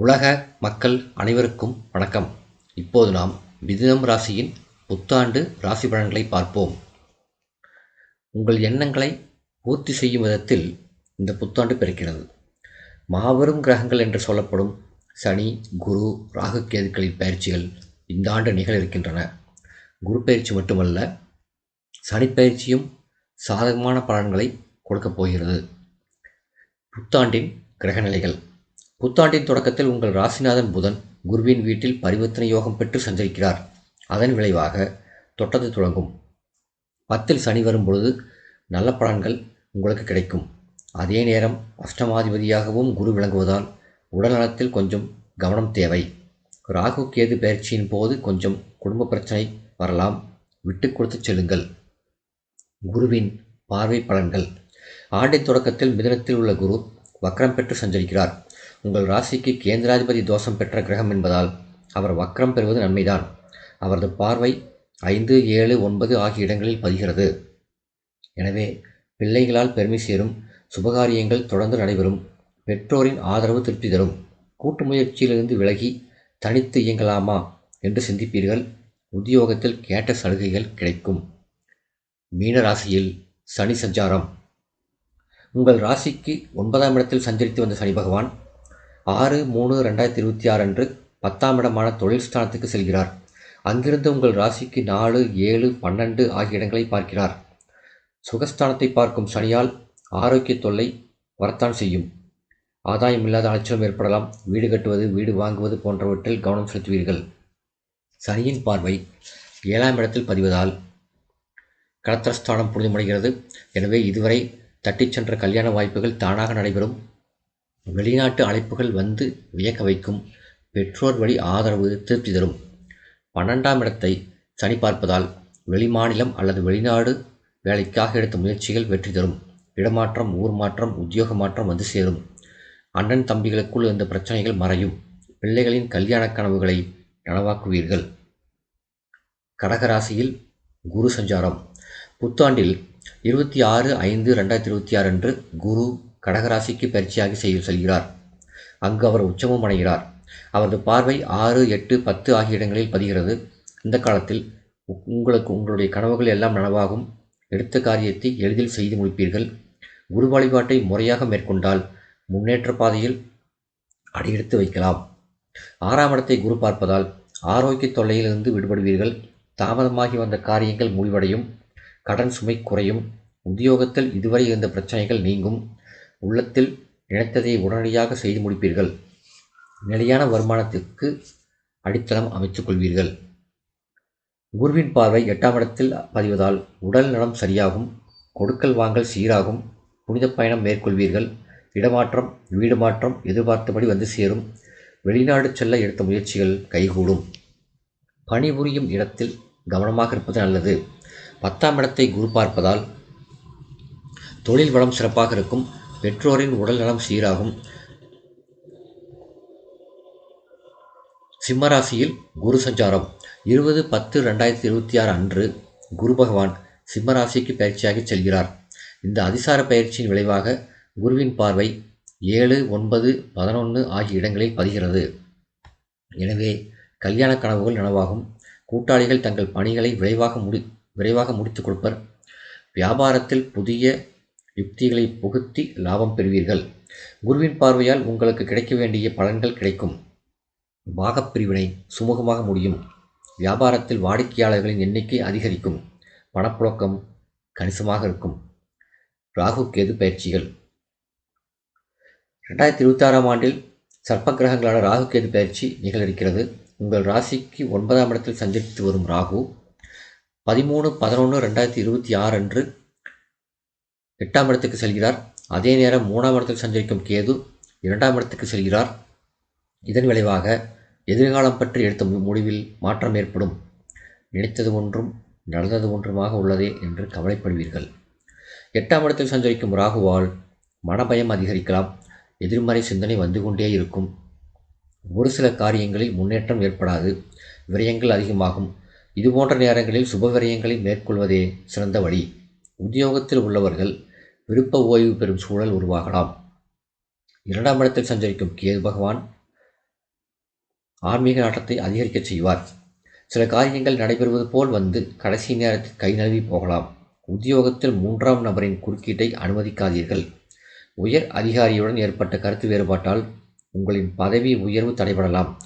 உலக மக்கள் அனைவருக்கும் வணக்கம். இப்போது நாம் மிதுனம் ராசியின் புத்தாண்டு ராசி பலன்களை பார்ப்போம். உங்கள் எண்ணங்களை பூர்த்தி செய்யும் விதத்தில் இந்த புத்தாண்டு பிறக்கிறது. மாபெரும் கிரகங்கள் என்று சொல்லப்படும் சனி குரு ராகு கேதுக்களின் பயிற்சிகள் இந்த ஆண்டு நிகழ இருக்கின்றன. குரு பயிற்சி மட்டுமல்ல சனி பயிற்சியும் சாதகமான பலன்களை கொடுக்கப் போகிறது. புத்தாண்டின் கிரகநிலைகள். புத்தாண்டின் தொடக்கத்தில் உங்கள் ராசிநாதன் புதன் குருவின் வீட்டில் பரிவர்த்தனை யோகம் பெற்று சஞ்சரிக்கிறார். அதன் விளைவாக தொட்டது தொடங்கும். பத்தில் சனி வரும் பொழுது நல்ல பலன்கள் உங்களுக்கு கிடைக்கும். அதே நேரம் அஷ்டமாதிபதியாகவும் குரு விளங்குவதால் உடல் நலத்தில் கொஞ்சம் கவனம் தேவை. ராகு கேது பயிற்சியின் போது கொஞ்சம் குடும்ப பிரச்சனை வரலாம். விட்டு கொடுத்து செல்லுங்கள். குருவின் பார்வை பலன்கள். ஆண்டின் தொடக்கத்தில் மிதனத்தில் உள்ள குரு வக்ரம் பெற்று சஞ்சரிக்கிறார். உங்கள் ராசிக்கு கேந்திராதிபதி தோஷம் பெற்ற கிரகம் என்பதால் அவர் வக்ரம் பெறுவது நன்மைதான். அவரது பார்வை ஐந்து ஏழு ஒன்பது ஆகிய இடங்களில் பதிகிறது. எனவே பிள்ளைகளால் பெருமை சேரும் சுபகாரியங்கள் தொடர்ந்து நடைபெறும் பெற்றோரின் ஆதரவு திருப்தி தரும் கூட்டு முயற்சியிலிருந்து விலகி தனித்து இயங்கலாமா என்று சிந்திப்பீர்கள் உத்தியோகத்தில் கேட்ட சலுகைகள் கிடைக்கும். மீன ராசியில் சனி சஞ்சாரம். உங்கள் ராசிக்கு ஒன்பதாம் இடத்தில் சஞ்சரித்து வந்த சனி பகவான் ஆறு மூணு ரெண்டாயிரத்தி இருபத்தி ஆறு அன்று பத்தாம் இடமான தொழில் ஸ்தானத்துக்கு செல்கிறார். அங்கிருந்து உங்கள் ராசிக்கு நாலு ஏழு பன்னெண்டு ஆகிய இடங்களை பார்க்கிறார். சுகஸ்தானத்தை பார்க்கும் சனியால் ஆரோக்கிய தொல்லை வரத்தான் செய்யும். ஆதாயம் இல்லாத அலைச்சலம் ஏற்படலாம். வீடு கட்டுவது வீடு வாங்குவது போன்றவற்றில் கவனம் செலுத்துவீர்கள். சனியின் பார்வை ஏழாம் இடத்தில் பதிவதால் கடத்திரஸ்தானம் புரிந்துமடைகிறது எனவே இதுவரை தட்டிச் சென்ற கல்யாண வாய்ப்புகள் தானாக நடைபெறும். வெளிநாட்டு அழைப்புகள் வந்து வியக்க வைக்கும். பெற்றோர் வழி ஆதரவு திருப்தி தரும். பன்னெண்டாம் இடத்தை சனி பார்ப்பதால் வெளிமாநிலம் அல்லது வெளிநாடு வேலைக்காக எடுத்த முயற்சிகள் வெற்றி தரும். இடமாற்றம் ஊர் மாற்றம் உத்தியோக மாற்றம் வந்து சேரும். அண்ணன் தம்பிகளுக்குள் இருந்த பிரச்சனைகள் மறையும். பிள்ளைகளின் கல்யாண கனவுகளை நனவாக்குவீர்கள். கடகராசியில் குரு சஞ்சாரம். புத்தாண்டில் இருபத்தி ஆறு ஐந்து ரெண்டாயிரத்தி இருபத்தி ஆறு அன்று குரு கடகராசிக்கு பயிற்சியாகி செய்ய செல்கிறார். அங்கு அவர் உச்சமும் அடைகிறார். அவரது பார்வை ஆறு எட்டு பத்து ஆகிய இடங்களில் பதிகிறது. இந்த காலத்தில் உங்களுக்கு உங்களுடைய கனவுகள் எல்லாம் நனவாகும். எடுத்த காரியத்தை எளிதில் செய்து முடிப்பீர்கள். குரு வழிபாட்டை முறையாக மேற்கொண்டால் முன்னேற்ற பாதையில் அடியெடுத்து வைக்கலாம். ஆறாம் இடத்தை குரு பார்ப்பதால் ஆரோக்கிய தொல்லையிலிருந்து விடுபடுவீர்கள். தாமதமாகி வந்த காரியங்கள் முடிவடையும். கடன் சுமை குறையும். உத்தியோகத்தில் இதுவரை இருந்த பிரச்சனைகள் நீங்கும். உள்ளத்தில் நினைத்ததை உடனடியாக செய்து முடிப்பீர்கள். நிலையான வருமானத்திற்கு அடித்தளம் அமைத்துக் கொள்வீர்கள். குருவின் பார்வை எட்டாம் இடத்தில் பதிவதால் உடல் நலம் சரியாகும் கொடுக்கல் வாங்கல் சீராகும் புனித பயணம் மேற்கொள்வீர்கள். இடமாற்றம் வீடு மாற்றம் எதிர்பார்த்தபடி வந்து சேரும். வெளிநாடு செல்ல எடுத்த முயற்சிகள் கைகூடும். பணிபுரியும் இடத்தில் கவனமாக இருப்பது நல்லது. பத்தாம் இடத்தை குரு பார்ப்பதால் தொழில் வளம் சிறப்பாக இருக்கும். பெற்றோரின் உடல் நலம் சீராகும். சிம்மராசியில் குரு சஞ்சாரம். இருபது பத்து ரெண்டாயிரத்தி இருபத்தி ஆறு அன்று குரு பகவான் சிம்மராசிக்கு பயிற்சியாகி செல்கிறார். இந்த அதிசார பயிற்சியின் விளைவாக குருவின் பார்வை ஏழு ஒன்பது பதினொன்று ஆகிய இடங்களில் பதிகிறது. எனவே கல்யாண கனவுகள் நனவாகும். கூட்டாளிகள் தங்கள் பணிகளை விரைவாக முடி விரைவாக முடித்துக் கொடுப்பர். வியாபாரத்தில் புதிய யுக்திகளை புகுத்தி லாபம் பெறுவீர்கள். குருவின் பார்வையால் உங்களுக்கு கிடைக்க வேண்டிய பலன்கள் கிடைக்கும். பாகப்பிரிவினை சுமூகமாக முடியும். வியாபாரத்தில் வாடிக்கையாளர்களின் எண்ணிக்கை அதிகரிக்கும். பணப்புழக்கம் கணிசமாக இருக்கும். ராகு கேது பயிற்சிகள். ரெண்டாயிரத்தி இருபத்தாறாம் ஆண்டில் சர்ப்ப கிரகங்களான ராகு கேது பயிற்சி நிகழிருக்கிறது உங்கள் ராசிக்கு ஒன்பதாம் இடத்தில் சஞ்சரித்து வரும் ராகு. பதிமூணு பதினொன்று ரெண்டாயிரத்தி இருபத்தி ஆறு அன்று எட்டாம் இடத்துக்கு செல்கிறார். அதே நேரம் மூணாம் இடத்தில் சஞ்சரிக்கும் கேது இரண்டாம் இடத்துக்கு செல்கிறார். இதன் விளைவாக எதிர்காலம் பற்றி எடுத்த முடிவில் மாற்றம் ஏற்படும். நினைத்தது ஒன்றும் நடந்தது ஒன்றுமாக உள்ளதே என்று கவலைப்படுவீர்கள். எட்டாம் இடத்தில் சஞ்சரிக்கும் ராகுவால் மனபயம் அதிகரிக்கலாம். எதிர்மறை சிந்தனை வந்து கொண்டே இருக்கும். ஒரு சில காரியங்களில் முன்னேற்றம் ஏற்படாது. விரயங்கள் அதிகமாகும். இதுபோன்ற நேரங்களில் சுப விரயங்களை மேற்கொள்வதே சிறந்த வழி. உத்தியோகத்தில் உள்ளவர்கள் விருப்ப ஓய்வு பெறும் சூழல் உருவாகலாம். இரண்டாம் இடத்தில் சஞ்சரிக்கும் கேது பகவான் ஆன்மீக நாட்டத்தை அதிகரிக்கச் செய்வார். சில காரியங்கள் நடைபெறுவது போல் வந்து கடைசி நேரத்தில் கை நழுவி போகலாம். உத்தியோகத்தில் மூன்றாம் நபரின் குறுக்கீட்டை அனுமதிக்காதீர்கள். உயர் அதிகாரியுடன் ஏற்பட்ட கருத்து வேறுபாட்டால் உங்களின் பதவி உயர்வு தடைபடலாம்.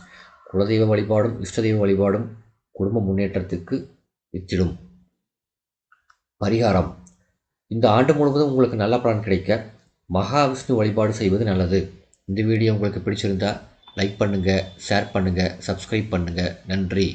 குலதெய்வ வழிபாடும் இஷ்டதெய்வ வழிபாடும் குடும்ப முன்னேற்றத்திற்கு வித்திடும். பரிகாரம். இந்த ஆண்டு முழுவதும் உங்களுக்கு நல்ல பலன் கிடைக்க மகாவிஷ்ணு வழிபாடு செய்வது நல்லது. இந்த வீடியோ உங்களுக்கு பிடிச்சிருந்தா லைக் பண்ணுங்கள் ஷேர் பண்ணுங்கள் சப்ஸ்கிரைப் பண்ணுங்கள் நன்றி.